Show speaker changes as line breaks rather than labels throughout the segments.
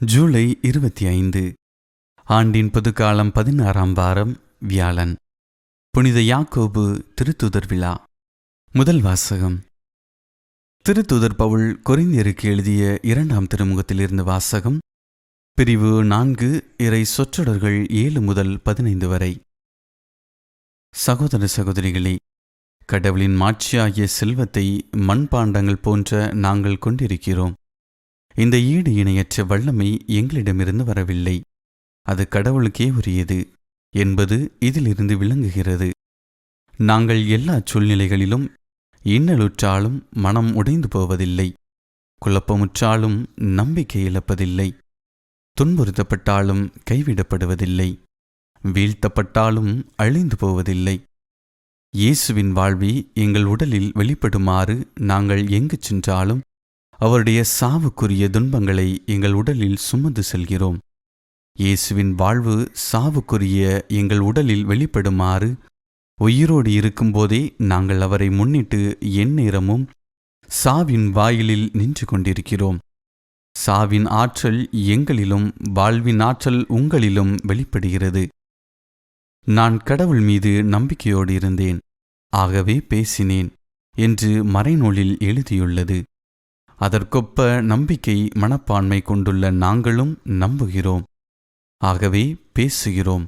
ஜூலை இருபத்தி ஐந்து ஆண்டின் பொதுக்காலம் பதினாறாம் வாரம் வியாழன். புனித யாக்கோபு திருத்துதர் விழா. முதல் வாசகம். திருத்துதர் பவுல் கொரிந்தியருக்கு எழுதிய இரண்டாம் திருமுகத்திலிருந்து வாசகம். பிரிவு நான்கு இறை சொற்றொடர்கள் ஏழு முதல் பதினைந்து வரை. சகோதர சகோதரிகளே கடவுளின் மாட்சியாகிய செல்வத்தை மண்பாண்டங்கள் போன்ற நாங்கள் கொண்டிருக்கிறோம். இந்த ஈடு இணையற்ற வல்லமை எங்களிடமிருந்து வரவில்லை. அது கடவுளுக்கே உரியது என்பது இதிலிருந்து விளங்குகிறது. நாங்கள் எல்லா சூழ்நிலைகளிலும் இன்னலுற்றாலும் மனம் உடைந்து போவதில்லை. குழப்பமுற்றாலும் நம்பிக்கை இழப்பதில்லை. துன்புறுத்தப்பட்டாலும் கைவிடப்படுவதில்லை. வீழ்த்தப்பட்டாலும் அழிந்து போவதில்லை. இயேசுவின் வாழ்வி எங்கள் உடலில் வெளிப்படுமாறு நாங்கள் எங்கு சென்றாலும் அவருடைய சாவுக்குரிய துன்பங்களை எங்கள் உடலில் சுமந்து செல்கிறோம். இயேசுவின் வாழ்வு சாவுக்குரிய எங்கள் உடலில் வெளிப்படுமாறு உயிரோடு இருக்கும்போதே நாங்கள் அவரை முன்னிட்டு எந்நேரமும் சாவின் வாயிலில் நின்று கொண்டிருக்கிறோம். சாவின் ஆற்றல் எங்களிலும் வாழ்வின் ஆற்றல் உங்களிலும் வெளிப்படுகிறது. நான் கடவுள் மீது நம்பிக்கையோடு இருந்தேன். ஆகவே பேசினேன் என்று மறைநூலில் எழுதியுள்ளது. அதற்கொப்ப நம்பிக்கை மனப்பான்மை கொண்டுள்ள நாங்களும் நம்புகிறோம். ஆகவே பேசுகிறோம்.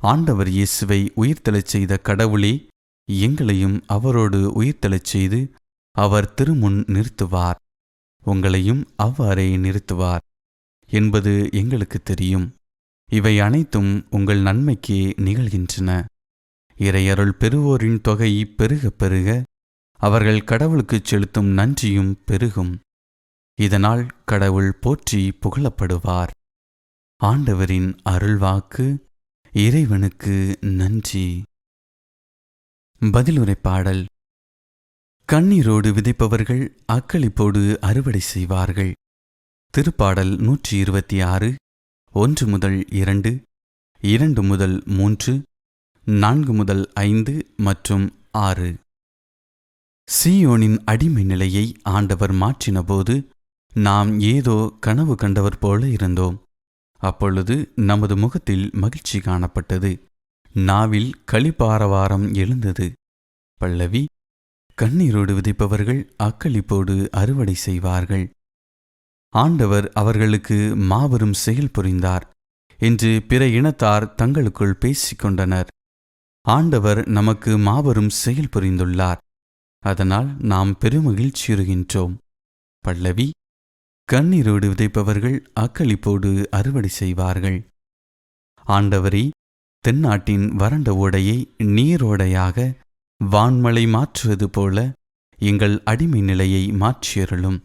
ஆண்டவர் இயேசுவை உயிர்த்தெழச் செய்த கடவுளே எங்களையும் அவரோடு உயிர்த்தெழச் செய்து அவர் திருமுன் நிறுத்துவார். உங்களையும் அவ்வாறே நிறுத்துவார் என்பது எங்களுக்கு தெரியும். இவை அனைத்தும் உங்கள் நன்மைக்கே நிகழ்கின்றன. இறையருள் பெறுவோரின் தொகை பெருக பெருக அவர்கள் கடவுளுக்குச் செலுத்தும் நன்றியும் பெருகும். இதனால் கடவுள் போற்றி புகழப்படுவார். ஆண்டவரின் அருள்வாக்கு இறைவனுக்கு நன்றி. பதிலுரை பாடல். கண்ணீரோடு விதைப்பவர்கள் அக்களிப்போடு அறுவடை செய்வார்கள். திருப்பாடல் நூற்றி இருபத்தி ஆறு ஒன்று முதல் இரண்டு இரண்டு முதல் மூன்று நான்கு முதல் ஐந்து மற்றும் ஆறு. சீயோனின் அடிமை நிலையை ஆண்டவர் மாற்றினபோது நாம் ஏதோ கனவு கண்டவர் போல இருந்தோம். அப்பொழுது நமது முகத்தில் மகிழ்ச்சி காணப்பட்டது. நாவில் களிப்பாரவாரம் எழுந்தது. பல்லவி கண்ணீரோடு விதைப்பவர்கள் அக்களிப்போடு அறுவடை செய்வார்கள். ஆண்டவர் அவர்களுக்கு மாபெரும் செயல் புரிந்தார். என்று பிற இனத்தார் தங்களுக்குள் பேசிக்கொண்டனர். ஆண்டவர் நமக்கு மாபெரும் செயல் புரிந்துள்ளார். அதனால் நாம் பெருமகிழ்ச்சியுறுகின்றோம் பல்லவி கண்ணீரோடு விதைப்பவர்கள் அக்களிப்போடு அறுவடை செய்வார்கள். ஆண்டவரே தென்னாட்டின் வறண்ட ஓடையை நீரோடையாக வான்மழை மாற்றுவது போல எங்கள் அடிமை நிலையை மாற்றியருளும்.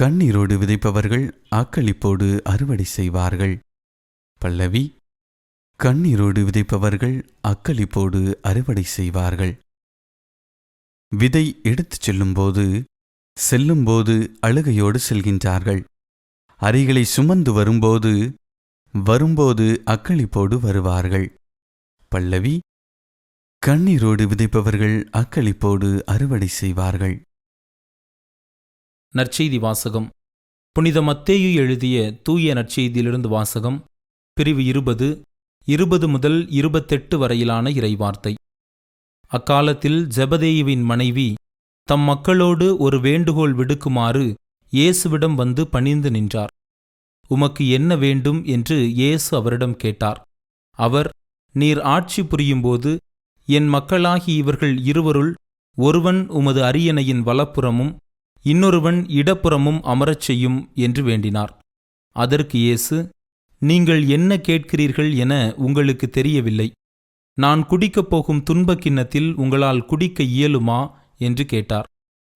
கண்ணீரோடு விதைப்பவர்கள் அக்களிப்போடு அறுவடை செய்வார்கள். பல்லவி கண்ணீரோடு விதைப்பவர்கள் அக்களிப்போடு அறுவடை செய்வார்கள். விதை எடுத்துச் செல்லும்போது செல்லும்போது அழுகையோடு செல்கின்றார்கள். அரிகளை சுமந்து வரும்போது வரும்போது அக்களிப்போடு வருவார்கள். பல்லவி கண்ணீரோடு விதைப்பவர்கள் அக்களிப்போடு அறுவடை செய்வார்கள்.
நற்செய்தி வாசகம். புனித மத்தேயு எழுதிய தூய நற்செய்தியிலிருந்து வாசகம் பிரிவு இருபது இருபது முதல் இருபத்தெட்டு வரையிலான இறைவார்த்தை. அக்காலத்தில் ஜெபதேயுவின் மனைவி தம் மக்களோடு ஒரு வேண்டுகோள் விடுக்குமாறு இயேசுவிடம் வந்து பணிந்து நின்றார். உமக்கு என்ன வேண்டும்? என்று இயேசு அவரிடம் கேட்டார். அவர் நீர் ஆட்சி புரியும்போது என் மக்களாகி இவர்கள் இருவருள் ஒருவன் உமது அரியணையின் வலப்புறமும் இன்னொருவன் இடப்புறமும் அமரச் செய்யும் என்று வேண்டினார். அதற்கு இயேசு நீங்கள் என்ன கேட்கிறீர்கள் என உங்களுக்கு தெரியவில்லை. நான் குடிக்கப் போகும் துன்பக் கிண்ணத்தில் உங்களால் குடிக்க இயலுமா? என்று கேட்டார்.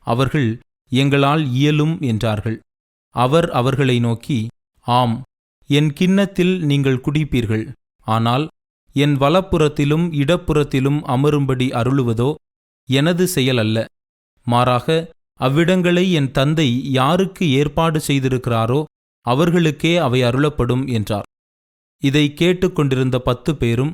அவர்கள் எங்களால் இயலும் என்றார்கள். அவர் அவர்களை நோக்கி ஆம் என் கிண்ணத்தில் நீங்கள் குடிப்பீர்கள். ஆனால் என் வலப்புறத்திலும் இடப்புறத்திலும் அமரும்படி அருளுவதோ எனது செயல் அல்ல மாறாக அவ்விடங்களை என் தந்தை யாருக்கு ஏற்பாடு செய்திருக்கிறாரோ அவர்களுக்கே அவை அருளப்படும் என்றார். இதை கேட்டுக்கொண்டிருந்த பத்து பேரும்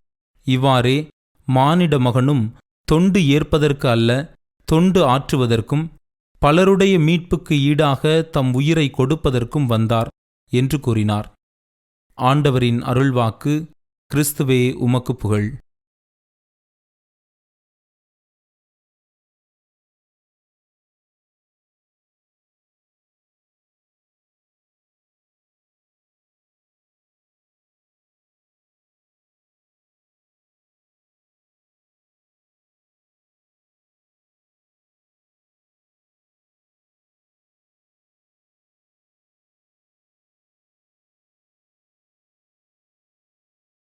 இவ்வாறே மானிட மகனும் தொண்டு ஏற்பதற்கு அல்ல தொண்டு ஆற்றுவதற்கும் பலருடைய மீட்புக்கு ஈடாக தம் உயிரை கொடுப்பதற்கும் வந்தார் என்று கூறினார். ஆண்டவரின் அருள்வாக்கு கிறிஸ்துவே உமக்கு புகழ்.